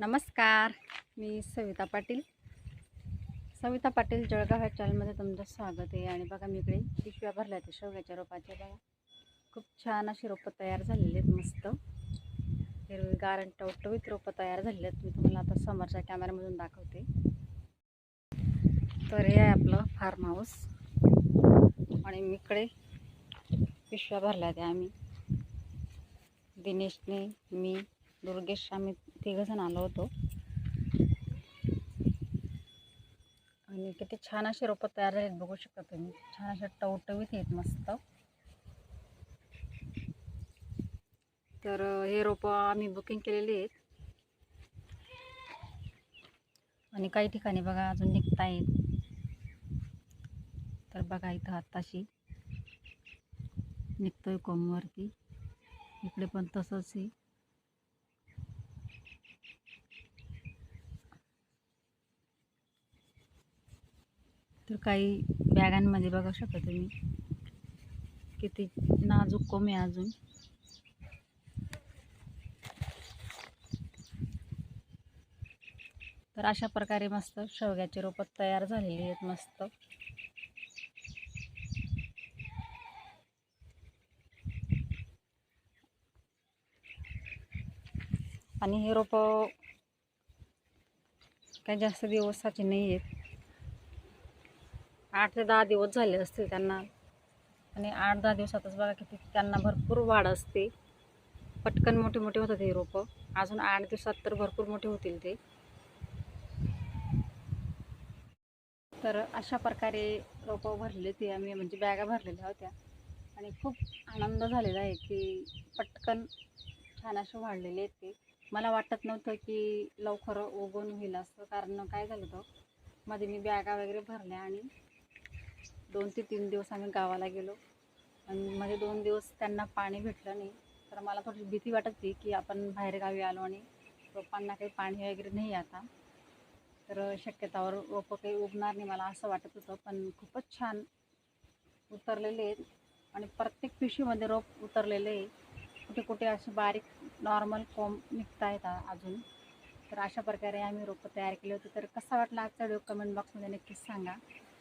नमस्कार मी सविता पाटील. सविता पाटील जळगाव ह्या चॅनलमध्ये तुमचं स्वागत आहे. आणि बघा मी इकडे पिशव्या भरल्या आहेत शेवग्याच्या रोपाच्या. बघा खूप छान अशी रोपं तयार झालेली आहेत मस्त. हिरवीगार आणि टवटवीत रोपं तयार झालेली आहेत. मी तुम्हाला आता समोरच्या कॅमेऱ्यामधून दाखवते. तर हे आहे आपलं फार्म हाऊस आणि मी इकडे पिशव्या भरल्या त्या आम्ही. दिनेशने मी दुर्गेश आम्ही तिघंजण आलो होतो. आणि किती छान असे रोपं तयार झालेत बघू शकता तुम्ही. छान अशा टवटवीत आहेत मस्त. तर हे रोपं आम्ही बुकिंग केलेली आहेत. आणि काही ठिकाणी बघा अजून निघतायत. तर बघा इथं आत्ताशी निघतोय कोमवरती. इकडे पण तसंच आहे. तर काही बॅगांमध्ये बघू शकता तुम्ही. किती नाजूक कोंब अजून. तर अशा प्रकारे मस्त शेवग्याची रोपं तयार झालेली आहेत मस्त. आणि हे रोपं काही जास्त दिवसाचे नाही आहेत. आठ ते दहा दिवस झाले असतील त्यांना. आणि आठ दहा दिवसातच बघा किती त्यांना भरपूर वाढ असते. पटकन मोठे मोठे होतात हे रोपं. अजून आठ दिवसात तर भरपूर मोठे होतील ते. तर अशा प्रकारे रोपं भरले ते आम्ही म्हणजे बॅगा भरलेल्या होत्या. आणि खूप आनंद झालेला आहे की पटकन छान असे वाढलेले आहेत ते. मला वाटत नव्हतं की लवकर उगवून होईल असं. कारण काय झालं होतं? मध्ये मी बॅगा वगैरे भरल्या आणि दोन ते तीन दिवस आम्ही गावाला गेलो. आणि मध्ये दोन दिवस त्यांना पाणी भेटलं नाही. तर मला थोडी भीती वाटत होती की आपण बाहेरगावी आलो आणि रोपांना काही पाणी वगैरे नाही आता. तर शक्यतावर रोपं काही उगणार नाही मला असं वाटत होतं. पण खूपच छान उतरलेले आहेत. आणि प्रत्येक पिशवीमध्ये रोप उतरलेले आहे कुठे कुठे असे बारीक नॉर्मल कोंब निघत आहेत अजून. तर अशा प्रकारे आम्ही रोपं तयार केले होते. तर कसा वाटला आजचा व्हिडिओ कमेंट बॉक्समध्ये नक्कीच सांगा.